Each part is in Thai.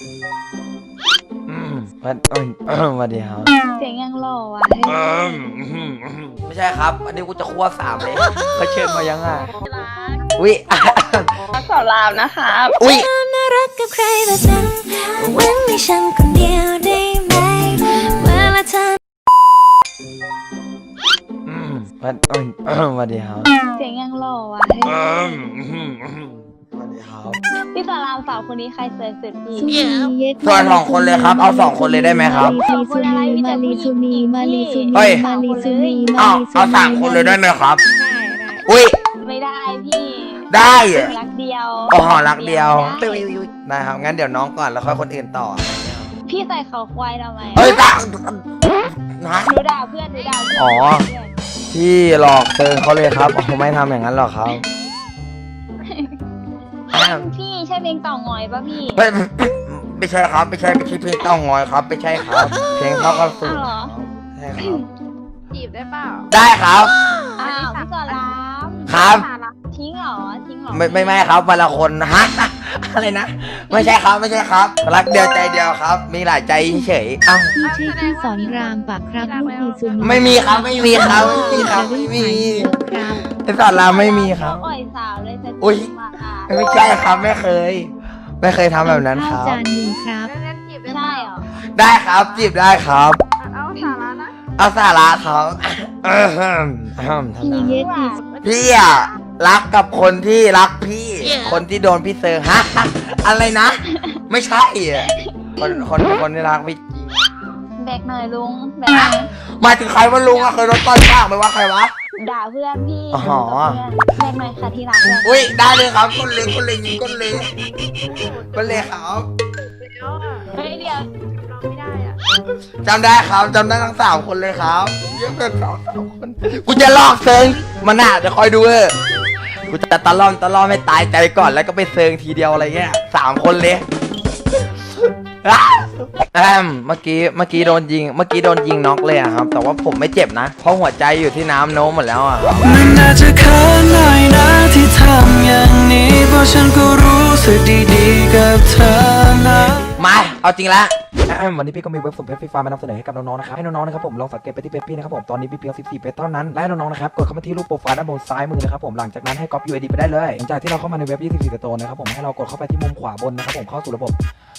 อืมวันเอิ่มเอิ่มสวัสดีครับเสียงยังหล่อว่ะเอิ่มอืมอืมไม่ใช่ครับ อันนี้กูจะคั่วสามเลยเขาเชิญมายังไงอุ้ยสอนรามนะคะอุ้ยน่ารักกับใครแบบนั้นหวังให้ฉันคนเดียวได้ไหมเวลาเธออืมวันเอิ่มเอิ่มสวัสดีครับเสียงยังหล่อว่ะ ดีครับพี่สอนรามสาวคนนี้ใครเสิร์ฟสุดพี่ส่วนสองคนเลยครับเอาสองคนเลยได้ไหมครับลีซูนีมาลีซูนีมาลีซูนีเฮ้ย มาลีซูนีเอาเอาสามคนเลยได้ไหมครับ อุ้ยไม่ได้พี่ได้อะรักเดียวอ๋อรักเดียวได้ได้ครับงั้นเดี๋ยวน้องก่อนแล้วค่อยคนอื่นต่อพี่ใส่เขาควายทำไมเฮ้ยตั้งนะ หนูด่าเพื่อนหนูด่าเพื่อนอ๋อ พี่หลอกเติงเขาเลยครับผมไม่ทำอย่างนั้นหรอกครับอ้าว พี่ใช่เพลงเต่างอยปะพี่ไม่ไม่ใช่ครับ ไม่ใช่ไม่ใช่เพลงเต้างอยครับ ไม่ใช่ครับ เพลงเขาก็สูงอ้าวเหรอใช่ครับจีบได้เปล่าได้ครับอ้าวพี่สอนรามครับสาระทิ้งเหรอทิ้งเหรอไม่ไม่ไม่ครับวันละคนฮะอะไรนะไม่ใช่ครับไม่ใช่ครับ รักเดียวใจเดียวครับ มีหลายใจเฉยๆอ้าวพี่ใช่พี่สอนรามปะครับลูกอีซูนีไม่มีครับไม่มีครับไม่มีครับไม่มีครับไอ้สอนรามไม่มีครับอ่อยสาวเลยจะอุ๊ยมาอะ ไม่ใช่ครับไม่เคย ไม่เคยทำแบบนั้นคข้าวรับ จานหนึ่งครับเล่นๆจีบได้เปใช่ล่าเหรอได้ครับจีบได้ครับ เอาสาระนะเอาสาระครับเออเอิ่มเอิ่มทำพี่ได้เยสอีสพี่อะรักกับคนที่รักพี่ คนที่โดนพี่เซอร์ฮะอะไรนะ ไม่ใช่อะคนคนคนที่รักพี่จริงแบกหน่อยลุงแบกหน่อยหมายถึงใครว่าลุงอะเคยโดนต่อยปากไหมว่าใครวะ ด่าเพื่อนพี่อ๋อแบกหน่อยค่ะที่รักแบกอุ้ยได้เลยครับก้นเล็กก้นเล็กก้นเล็กก้นเล็กครับเดี๋ยวอะเฮ้ยเดี๋ยวร้องไม่ได้อะจำได้ครับจำได้ทั้งสามคนเลยครับเยอะเกินสองสามคนกูจะลอกเซิงมันน่ะเดี๋ยวคอยดูเออกูจะตะล่อมตะล่อมให้ตายใจก่อนแล้วก็ไปเซิงทีเดียวอะไรเงี้ยสามคนเลยอะ แอมเมื่อกี้เมื่อกี้โดนยิง เมื่อกี้โดนยิงน็อกเลยอะครับ แต่ว่าผมไม่เจ็บนะ เพราะหัวใจอยู่ที่น้ำโน้มหมดแล้วอะมันอาจจะเขินหน่อยนะที่ทำอย่างนี้เพราะฉันก็รู้สึกดีๆกับเธอนะ มา เอาจริงละ วันนี้พี่ก็มีเว็บสุ่มเพชรฟรีไฟมานำเสนอให้กับน้องๆนะครับให้น้องๆนะครับผมลองสังเกตไปที่เพจพี่นะครับผมตอนนี้มีเพียง 14 เพจเท่านั้นและน้องๆนะครับกดเข้ามาที่รูปโปรไฟล์ด้านบนซ้ายมือนะครับผมหลังจากนั้นให้ก๊อป UID ไปได้เลยหลังจากที่เราเข้ามาในเว็บ 24สโตนนะครับผมให้เรากดเข้าไปที่มุมขวาบนนะครับผมเข้าสู่ระบบ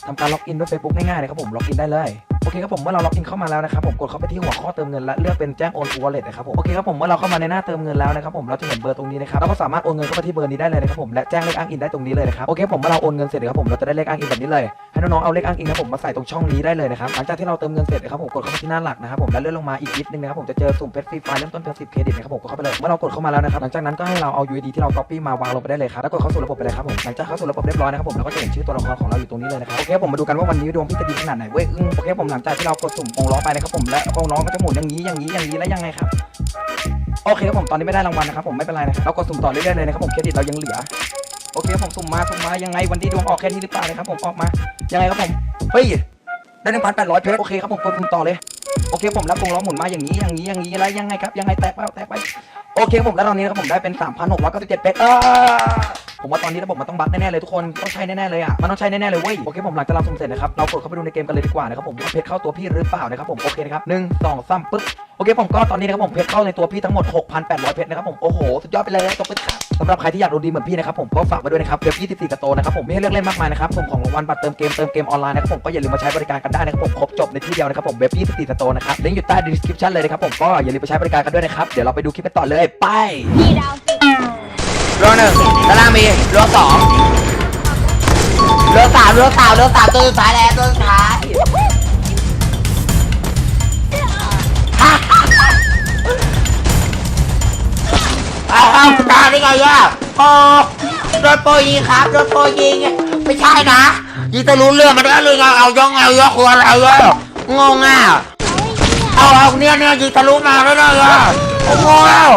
ทำการล็อกอินด้วย Facebook ง่ายๆเลยครับผมล็อกอินได้เลย โอเคครับผมเมื่อเราล็อกอินเข้ามาแล้วนะครับผมกดเข้าไปที่หัวข้อเติมเงินและเลือกเป็นแจ้งโอน wallet นะครับผมโอเคครับผมเมื่อเราเข้ามาในหน้าเติมเงินแล้วนะครับผมเราจะเห็นเบอร์ตรงนี้นะครับเราก็สามารถโอนเงินเข้าไปที่เบอร์นี้ได้เลยนะครับผมและแจ้งเลขอ้างอินได้ตรงนี้เลยนะครับโอเคผมเมื่อเราโอนเงินเสร็จนะครับผมเราจะได้เลขอ้างอินแบบนี้เลยให้น้องๆเอาเลขอ้างอินนะครับผมมาใส่ตรงช่องนี้ได้เลยนะครับหลังจากที่เราเติมเงินเสร็จนะครับผมกดเข้าไปที่หน้าหลักนะครับผมแล้วเลื่อนลงมาอีกนิดนึงนะครับผมจะเจอสุ่มเพชรฟรีไฟเริ่มต้นเพียง10เครดิตนะครับผมกดเข้าไปเลยเมื่อเรากดเข้ามาแล้วนะครับหลังจากนั้นก็ให้เราเอา UID ที่เรา copy มาวางลงไปได้เลยครับแล้วกดเข้าสู่ระบบไปเลยครับผมหลังจากเข้าสู่ระบบเรียบร้อยนะครับผมเราก็จะเห็นชื่อตัวละครของเราอยู่ตรงนี้เลยนะครับโอเคผมมาดูกันว่าวันนี้ดวงพี่จะดีขนาดไหนเว้ยอืมโอเคผมหลัลังจากที่เรากดสุ่มวงล้อไปนะครับผมและวงล้อก็จะหมุนอย่างนี้อย่างนี้อย่างนี้แล้วยังไงครับโอเคครับผมตอนนี้ไม่ได้รางวัลนะครับผมไม่เป็นไรนะครับเรากดสุ่มต่อเรื่อยๆเลยนะครับผมเครดิตเรายังเหลือโอเคผมสุ่มมาสุ่มมายังไงวันนี้ดวงออกแค่นี้หรือเปล่านะครับผมออกมายังไงครับผมเฮ้ยได้หนึ่งพันแปดร้อยเพชรโอเคครับผมกดสุ่มต่อเลยโอเคผมรับวงล้อหมุนมาอย่างนี้อย่างนี้อย่างนี้แล้วยังไงครับยังไงแตกไปแตกไปโอเคผมแล้วตอนนี้นะครับผมได้เป็นสามพันหกร้อยเก้าสิบเจ็ดเพชรอ่า ผมว่าตอนนี้ระบบมันต้องบั๊กแน่ๆเลยทุกคนต้องใช้แน่ๆเลยอะมันต้องใช้แน่ๆเลยเว้ยโอเคผมหลังจากเราสุ่มเสร็จนะครับเรากดเข้าไปดูในเกมกันเลยดีกว่านะครับผมว่าเพชรเข้าตัวพี่หรือเปล่านะครับผมโอเคนะครับหนึ่งสองสามปึ๊บโอเคผมก็ตอนนี้นะครับผมเพชรเข้าในตัวพี่ทั้งหมด 6,800 เพชรนะครับผมโอ้โหสุดยอดไปเลยตบมือครับสำหรับใครที่อยากดูดีเหมือนพี่นะครับผมก็ฝากไว้ด้วยนะครับเว็บ24กระโตนะครับผมมีให้เลือกเล่นมากมายนะครับผมของรางวัลบัตรเติมเกมเติมเกมออนไลน์นะครับผมก็อย่าลืมมาใช้บริการกันได้นะครับผมครบจบในที่เดียวนะครับผมเว็บ24กระโตนะครับลิงก์อยู่ใต้ description เลยนะครับผมก็อย่าลืมไปใช้บริการกันด้วยนะครับเดี๋ยวเราไปดูคลิปกันต่อเลยไปพี่ดาว รือหนึ่งด้านล่างมีรือสองรือสามรือสามรือสามตัวสุดท้ายแล้วตัวสุดท้ายอ้าตาได้ไงอะโอ้โดนโปรยิงครับโดนโปรยิงไม่ใช่นะยิงจะรู้เรื่องมันได้เลยไงเอาย่องไงย่อควรอะไรอะงงอะเอาเอาเนี่ยเนี่ยยิงทะลุมาได้เลยอะโง่แล้ว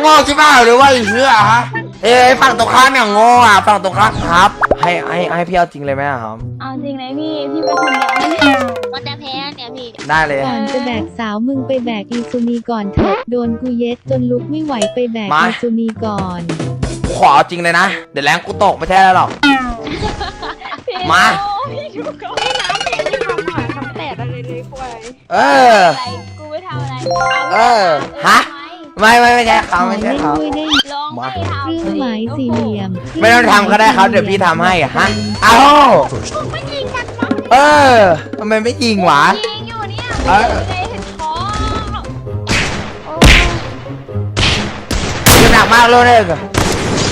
โง่ใช่เปล่าหรือว่าอ้เหี้ยฮะ เอ้ยฝั่งตรงข้ามอย่างโง่อะฝั่งตรงข้ามครับ ให้ให้ให้พี่เอาจริงเลยไหมอะครับ เอาจริงเลยพี่ พี่เป็นคนเดียวเนี่ยมันจะแพ้เนี่ยพี่ ได้เลย ก่อนจะแบกสาวมึงไปแบกอีซูนีก่อนเถอะโดนกูเย็ดจนลุกไม่ไหวไปแบกมา อีซูนีก่อน กูขอเอาจริงเลยนะ เดี๋ยวแรงกูตกไม่ใช่แล้วหรอก พี่มา พี่อยู่กับไม่น้ำเองที่ทำหาทำแตกอะไรเลยควายเออ อะไร กูไม่ทำอะไรเออฮะ ไม่ไม่ไม่ใช่เขาไม่ใช่เขาได้ลองไม่ทำเครื่องหมายสี่เหลี่ยมไม่ต้องทำก็ได้ครับเดี๋ยวพี่ทำให้อะฮะเอ้าเออทำไมไม่ยิงวะ ยิงอยู่เนี่ยเออไม่เห็นท้องโอ้คือหนักมากเลยเนี่ย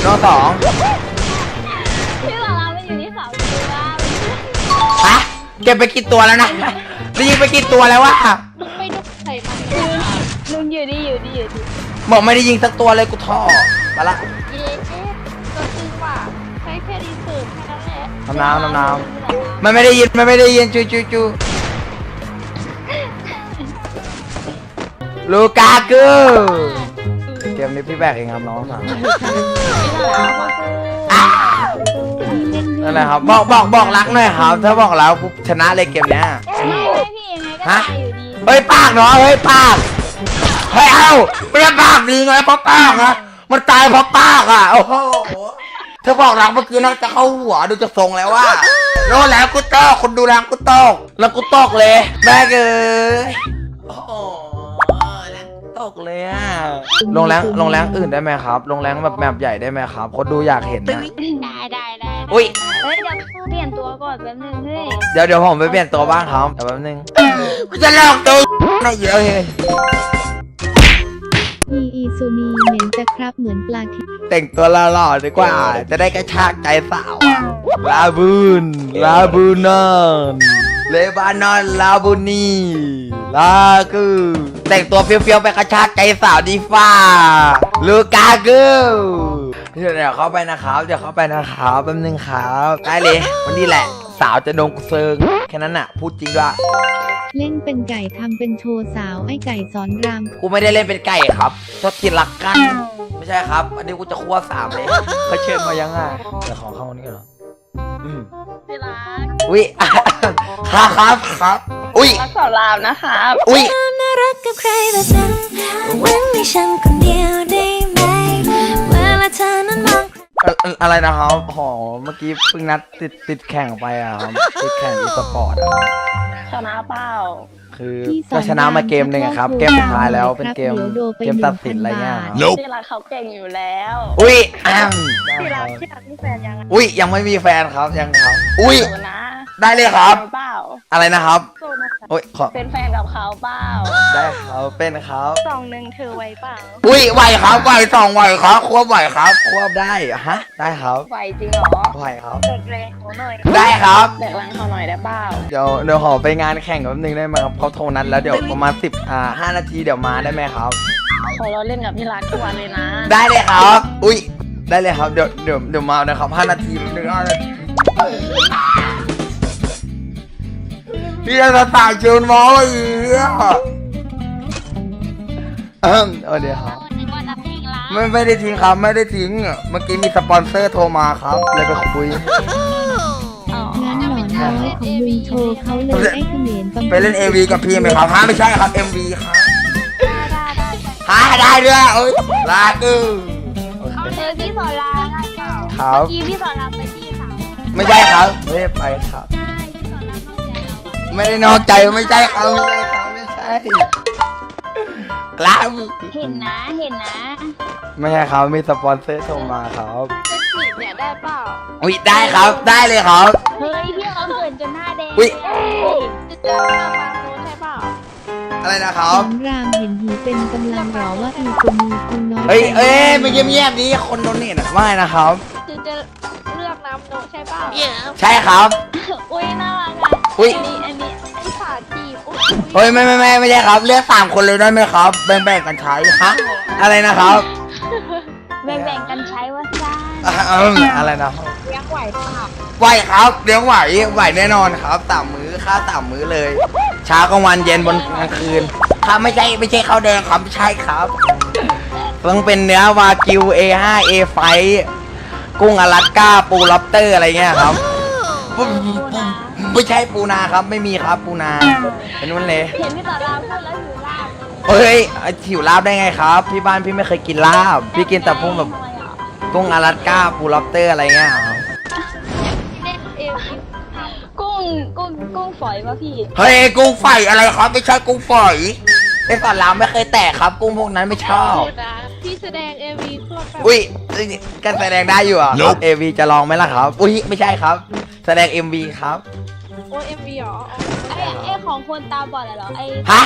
น้องสองพี่สาราไมันอยู่ที่เสาตัวฮะเก็บไปกี่ตัวแล้วนะได้ยิงไปกี่ตัวแล้ววะไม่ต้องใส่มันลุงอยู่ดีอยู่ดีอยู่ดี บอกไม่ได้ยิงสักตัวเลยกูท่อมาละ เย้เจ๊ตัวจริงว่ะใช้แค่รีเสิร์ชแค่นั้นแหละน้ำน้ำน้ำน้ำมันไม่ได้ยินมันไม่ได้ยินจูจูจูลูกากูเกมนี้พี่แบกเองครับน้องสามที่เล่นด้วยนั่นแหละครับ บอกบอกบอกรักหน่อยครับ ถ้าบอกแล้วปุ๊บชนะเลยเกมเนี้ย ไม่ไม่พี่ยังไงก็ฮะตายอยู่ดี เฮ้ยปากเนาะเฮ้ยปาก เฮ้ยเอ้าไม่ได้ปากดีไงเพราะปากนะมันตายเพราะปากอะโอ้โหเธอบอกรักเมื่อกี้น่าจะเข้าหัวดูจะทรงแล้วว่าโน่นแล้วกูตอกคนดูแลกูตอกแล้วกูตอกเลยแม่เอ้ยโอ้โหแล้วตกเลยอะลงแรงลงแรงอื่นได้ไหมครับลงแรงแบบแมปใหญ่ได้ไหมครับคนดูอยากเห็นนะได้ได้ได้อุ้ยเฮ้ยเดี๋ยวเปลี่ยนตัวก่อนแป๊บนึงเฮ้ยเดี๋ยวเดี๋ยวผมไปเปลี่ยนตัวบ้างครับเดี๋ยวแป๊บนึงกูจะลอกตัวหน่อยเยอะเลยอีอี ซูนีเหม็นจะครับเหมือนปลาทิพแต่งตัวหล่อๆดีกว่า จะได้กระชากใจสาวอะลาบูน ลาบูนอนเลบานอน ลาบูนี ลากูแต่งตัวเฟี้ยวๆไปกระชากใจสาวดีฟ้า ลูกากูเดี๋ยวเข้าไปนะครับ เดี๋ยวเข้าไปนะครับแป๊บนึงครับ ได้เลย วันนี้แหละ สาวจะโดนกูเซิงแค่นั้นน่ะ พูดจริงด้วย เล่นเป็นไก่ทำเป็นโชว์สาวไอ้ไก่สอนรามกูไม่ได้เล่นเป็นไก่ครับชอบกินลักกัน ไม่ใช่ครับ อันนี้กูจะคั่วสามเลยเขาเชิญมายังไงเดี๋ยวขอเข้านี่ก่อนเหรออืมพี่รักอุ้ยครับครับครับ อุ้ยรักสอนรามนะครับอุ้ยความน่ารักกับใครแบบนั้นหวังให้ฉันคนเดียวได้ อะอะอะไรนะครับหอเมื่อกี้เพิ่งนัดติดติดแข่งไปอะครับติดแข่งอีสปอร์ตอะครับ ชนะเปล่า คือที่สอนก็ชนะมาเกมหนึ่งอะครับรามเกมสุดท้ายแล้วครับเป็นเกมเดี๋ยวโดนไปเกมตัดสินอะไรเงี้ย1,000ครับ Nope พี่รักเขาเก่งอยู่แล้วอุ้ยอ้าวพี่ได้รัครับกพี่รักมีแฟนยังไงอุ้ยยังไม่มีแฟนครับยังครับ อุ้ยโสดนะได้เลยครับเปล่าอะไรนะครับโสดนะคะอุ้ยขอเป็นแฟนกับเขาเปล่าได้ครับเป็นครับสองหนึ่งเธอไว้เปล่าอุ้ยไหวครับไหวสองไหวครับควบไหวครับควบได้ฮะ ได้ครับไหวจริงเหรอไหวครับเด็กแรงเขาหน่อยได้ครับเด็กแรงเขาหน่อยได้เปล่าเดี๋ยวเดี๋ยวขอไปงานแข่งแป๊บนึงได้ไหมครับเขาโทรนัดแล้วเดี๋ยวประมาณสิบอ่าห้านาทีเดี๋ยวมาได้ไหมครับ ขอเราเล่นกับพี่รักทุกวันเลยนะ ได้เลยครับ อุ้ยได้เลยครับเดี๋ยวเดี๋ยวเดี๋ยวมานะครับห้านาทีหนึ่งห้านาทีพี่จะตายจูนมออีกอะเอิ่มเอาเดี๋ยวครับ นึกว่าจะทิ้งละไม่ไม่ได้ทิ้งครับ ไม่ได้ทิ้งอะเมื่อกี้มีสปอนเซอร์โทรมาครับ เลยไปคุยอ๋อ งั้นหนอนน้อยของลุงโชว์เขาเลยไอ้เขมรประมาณไปเล่น AV กับพี่ไหมครับฮะไม่ใช่ครับ MV ครับได้ได้ได้ฮะได้ด้วยเอ้ยลากูโอเคเจอพี่สอนรามได้เปล่าครับเมื่อกี้พี่สอนรามไปที่สาวไม่ใช่ครับไม่ได้ไปครับ ใช่พี่สอนรามนอกใจเราอะไม่ได้นอกใจไม่ใช่ครับไม่ใช่ครับไม่ใช่ครับเห็นนะเห็นนะไม่ใช่ครับมีสปอนเซอร์โทรมาครับจะจีบเนี่ยได้เปล่า อุ้ยได้ครับได้เลยครับ เฮ้ยพี่เขาเขิ นจนหน้าแดงอุ๊ยเฮ้ยจะเจอหน้าปาโซใช่เปล่าอะไรนะคสรัอบนรามเห็นหีเป็นกำลังหรอว่าอีซูนีกูน้อยเฮ้ยใจเอ้ยไม่เงียบๆดีคนโดนเน็ตอะไม่นะครับ จะจะเลือกน้ำโนใช่เปล่าใช่ครับ อุ้ยน่ารักอะอุ๊ย อันนี้อันนี้ไอ้ขาจีบอุ๊ยเฮ้ยไม่ไม่ไม่ไม่ใช่ครับ เลือกสามคนเลยได้ไหมครับ แบ่งๆกันใช้ฮะอะไรนะครับแบ่งๆกันใช้ว่าซ่าอะเอิ่มอะไรนะเลี้ยงไหวเปล่า ไหวครับเลี้ยงไหวไหวแน่นอนครับสามมื้อค่าสามมื้อเลยเช้ากลางวันเย็นบนกลางคืนครับไม่ใช่ไม่ใช่ข้าวแดงครับไม่ใช่ครับต้องเป็นเนื้อวากิว A5 A ไฟกุ้งอลาสก้าปูล็อบสเตอร์อะไรเงี้ยครับไม่ใช่ปูนาครับ ไม่มีครับปูนาเป็นนู่นเลยเห็นพี่สอนรามพูดแล้วหิวลาบเฮ้ยหิวลาบได้ไงครับ พี่บ้านพี่ไม่เคยกินลาบ พี่กินแต่พวกแบบทำไมอะกุ้งอลาสก้าปูล็อบสเตอร์อะไรเงี้ยครับ กุ้งกุ้งกุ้งฝอยป่ะพี่ เฮ้ยกุ้งไฟอะไรครับไม่ใช่กุ้งฝอยไอ้สอนรามไม่เคยแตกครับ กุ้งพวกนั้นไม่ชอบนะพี่แสดงเอวีโคตรแบบอุ้ยการแสดงได้อยู่เหรอะเอวีจะลองไหมล่ะครับ อุ้ยไม่ใช่ครับ แสดง MV ครับโอเอ็มวีหรอไอ้ไอ้ของคนตาบอดอะเหรอไอ้ฮะ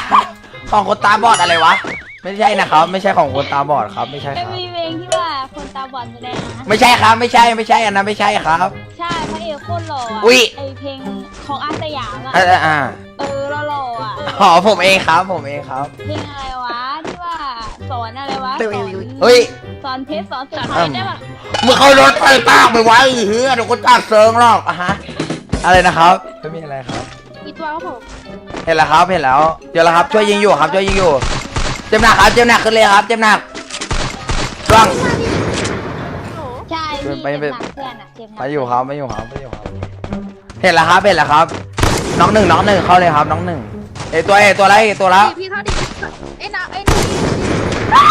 ของคนตาบอดอะไรวะไม่ใช่นะครับ ไม่ใช่ของคนตาบอดครับไม่ใช่คไอ้รับมีเพลงที่ว่าคนตาบอดแสดงนะไม่ใช่ครับไม่ใช่ไม่ใช่อันนั้นไม่ใช่ครับ ใช่พระเอกโคตรหล่ออะอุ๊ยไอ้เพลง ของอาสยามอะอ่าอ่าเออหล่อๆอะอ๋อผมเองครับ ผมเองครับเพลงอะไรวะที่ว่าสอนอะไรวะสอนเฮ้ย สอนเพชรสอนสุดอืท้ายมได้ปะมึงเข้ารถไฟปากไปไว้เฮือเดี๋ยวกูตัดเซิงหรอกอะฮะ อะไรนะครับไม่มีอะไรครับ อีตัวครับผมเห็นแล้วครับ เห็นแล้ว เดี๋ยวแล้วครับ ช่วยยิงอยู่ครับ ช่วยยิงอยู่ เจ็บหนักครับ เจ็บหนักขึ้นเลยครับ เจ็บหนักช่วง ใช่พี่ไปเจ็บไปหนักเพื่อนอะเจ็บหนักมาอยู่ครับมาอยู่ครับมาอยู่ครับ เห็นแล้วครับเห็นแล้วครับ น้องหนึ่งน้องหนึ่งเข้าเลยครับ น้องหนึ่งเอยตัวเอยตัวอะไรเอยตัวแล้วพี่เท่าดิไอ้น้ำไอ้นี่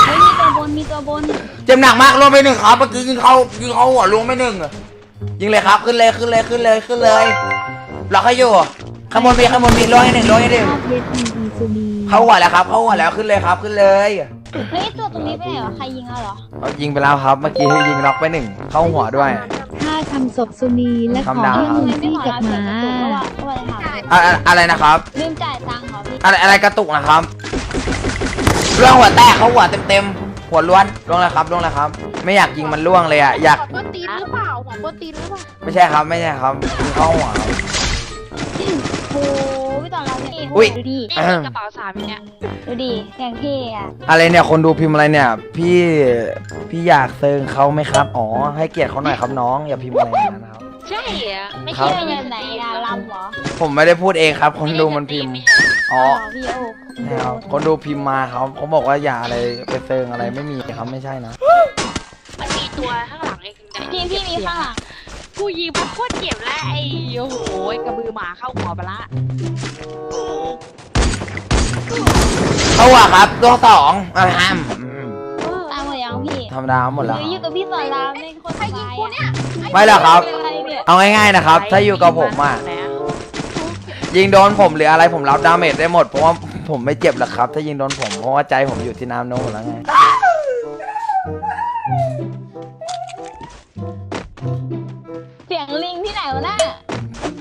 เฮ้ยมีตัวบน มีตัวบน เจ็บหนักมากลงไปหนึ่งครับเมื่อกี้ยิงเขายิงเขาหัวลงไปหนึ่งยิงเลยครับขึ้นเลยขึ้นเลยขึ้นเลยขึ้นเลยล็อกให้อยู่ขโมยมีขโมยมีลงให้หนึ่งลงให้หนึ่งภาพเย็ดมีอีซูนีเข้าหัวแล้วครับเข้าหัวแล้วขึ้นเลยครับขึ้นเลย เฮ้ยตัวตรงนี้ไปไหนวะใครยิงเอาเหรอเอายิงไปแล้วครับ เมื่อกี้ยิงน็อกไปหนึ่ง เข้าหัวด้วยฆ่าทำศพซูนีและขอคำด่าให้ทำมึงไมไม่ซี่ขอกับรับหเสียมางกระตุกเพราะว่าเพราะว่าอะไรถามอะอะอะไรนะครับ ลืมจ่ายตังค์เหรอพี่อะไรอะไรกระตุกนะครับ เรื่องหัวแตกเขาหัวเต็มๆหัวล้วนล่วงแล้วครับล่วงแล้วครับ ไม่อยากยิงมันล่วงเลยอะ อยาก หัวโปรตีนหรือเปล่าหัวโปรตีนหรือเปล่าไม่ใช่ครับ ไม่ใช่ครับยิงเข้าหัวครับ โอ้ พี่ตอนเราเนี่ยอุ๊ย ดูดิอืมกระเป๋าสามอย่างเงี้ยดูดิแกงเท่อะอะไรเนี่ยคนดูพิมพ์อะไรเนี่ย พี่พี่อยากเซิงเขาไหมครับ อ๋อ ให้เกียรติเขาหน่อยครับน้องอย่าพิมพ์อะไรอย่างนั้นนะครับ ใช่เหรอไม่ครัเท่บแบบไหนอะลำเหรอผมไม่ได้พูดเองครับ คนดูมันพิมพ์อ๋อเหรพี่โอ้ไม่เอาคนดูพิมพ์มาครับเขาบอกว่าอย่าอะไรไปเซิงอะไรไม่มีครับไม่ใช่นะมันมีตัวข้างหลังไอ้พี่พี่มีข้างหลังกูยิงมันโคตรเจ็บแล้วไอ้โอ้โหกระบือหมาเข้าหัวไปละ เขาว่าครับตัวสองอ่าฮัมอืมตามหมดยังพี่ธรรมดาหมดแล้วหรืออยู่กับพี่สอนรามเป็นคนสบายอะไม่หรอกครับ เป็นไรเนี่ยเอาง่ายๆนะครับ ถ้าอยู่กับผมอะยิงโดนผมหรืออะไรผมรับดาเมจได้หมดเพราะว่าผมไม่เจ็บหรอกครับ ถ้ายิงโดนผมเพราะว่าใจผมอยู่ที่น้ำโน้นแล้วไงเสียงลิงที่ไหนวะน่ะ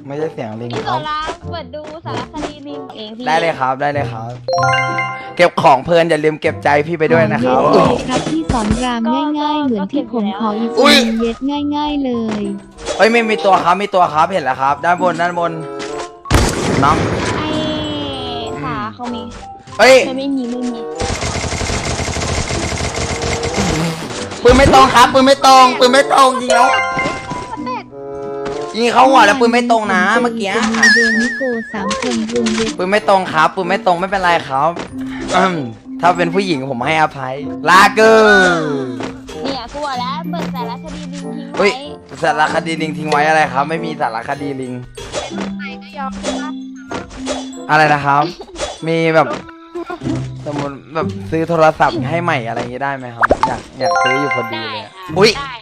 ไม่ใช่เสียงลิงพี่คสอรับนรามเปิดดูสารค ดีลิงเองพี่ได้เลยครับได้เลยครับ เก็บของเพลินอย่าลืมเก็บใจพี่ไปด้วยนะครับขอเย็ดเลยครับที่สอนรามง่ายๆ เหมือนที่ผมขออีอุ๊ซูยนีเย็ดง่าย ๆเลย เอ้ยไม่มีตัวครับมีตัวครับเห็นแล้วครับ ด้านบนด้านบนน้องไอ้ขาเขามีเอ้ยไม่ไม่มีไม่มีปืนไม่ตรงครับปืนไม่ตรงปืนไม่ตรงยิงแล้ว ยิงเข้าหัวแล้วปืนไม่ตรงนะเมื่อกี้ซูนีโดนิโกสามคนรุมเย็ดปืนไม่ตรงครับปืนไม่ตรงไม่เป็นไรครับอืมถ้าเป็นผู้หญิงผมให้อภัย ลาเกอร์เนี่ยกลัวแล้วเปิดสารคดีลิงทิ้งเฮ้ไว้ยสารคดีลิงทิ้งไว้อะไรครับ ไม่มีสารคดีลิงไหนก็ยอมอะไรนะครับ มีแบบสมมติแบบซื้อโทรศัพท์ให้ใหม่อะไรอย่างงี้ได้ไหมครับ อยากอยากซื้ออยู่พอดีได้เลยอะค่ะอุ้ยได้ค่ะช่วงนี้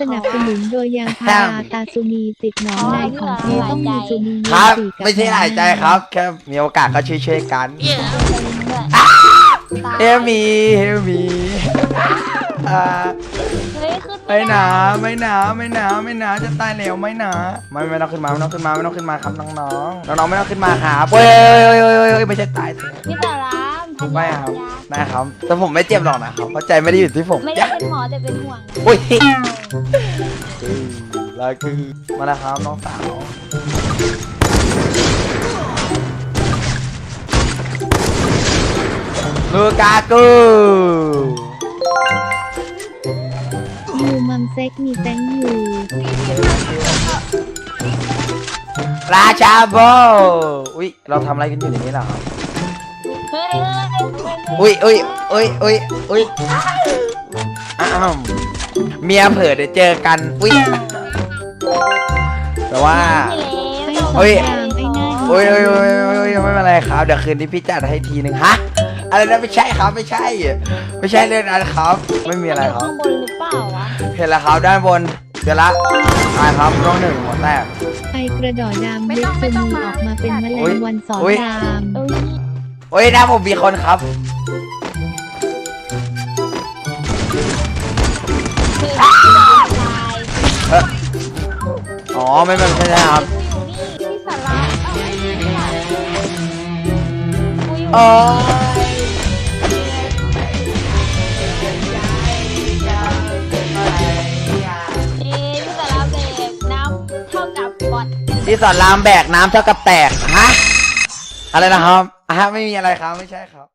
สนับสนุนโดยยางพาราตาซูนีติดหนอนในของแท้ต้องมีซูนีครับสี่กับ ไม่ใช่หลายใจครับ แค่มีโอกาสก็ช่วยๆกันเป็นด้วยตายเฮลมีเฮลมีอ่าเฮ้ยขึ้นไม่หนาไม่หนาไม่หนาไม่หนาจะตายแล้วไม่หนาไม่ไม่ต้องขึ้นมาไม่ต้องขึ้นมาไม่ต้องขึ้นมาครับน้องๆน้องๆไม่ต้องขึ้นมาครับเฮ้ยเฮ้ยเฮ้ยเฮ้ยเฮ้ยไม่ใช่ตายเถอะพี่สารา มพยาไม่ยาครับได้ครับแต่ผมไม่เจ็บหรอกนะครับเพราะใจไม่ได้อยู่ที่ผมไม่ได้เป็นหมอแต่เป็นห่วงนะอุ้ยลาคือมาแล้วครับน้องสาวลูกากูยูมัมเซ็กมีแตงยูราชาโบอุ้ยเราทำอะไรกันอยู่ในนี้เหรอครับเฮ้ยเฮ้ยเฮ้ย อุ้ยอุ้ยอุ้ยอุ้ยอุ้ยอ้าวเมียเผลอเดี๋ยวเจอกันอุ้ยแต่ว่าไม่เฮ้ยรามไอ้หน้าโอ้ยโอ้ยโอ้ยโอ้ยไม่เป็นไรครับ เดี๋ยวคืนนี้พี่จัดให้ทีหนึ่งฮะ อะไรนะไม่ใช่ครับไม่ใช่ ไม่ใช่เรื่องนั้นครับ ไม่มีอะไรครับ ข้างบนหรือเปล่าวะเห็นแล้วครับด้านบนเดี๋ยวละตายครับน้องหนึ่งหัวแตกไอกระดอดำไม่เล็ต้บองไม่ซูต้องมีมาออกมาเป็นแมลอุ๊งยวันสอนอุ๊ยราม เอ้ย โอ้ยนะผมมีคนครับคือที่โดนทำลายเอออ๋อไม่เป็นไม่ใช่ครับกูอยู่นี่ที่สาราเอ้าไม่ใช่ไม่ใช่กูอยู่อ๋อนี่ที่สาราเบรกน้ำเท่ากับบอดที่สอนรามแบกน้ำเท่ากับแตกฮะอะไรนะครับ อะไม่มีอะไรครับ ไม่ใช่ครับ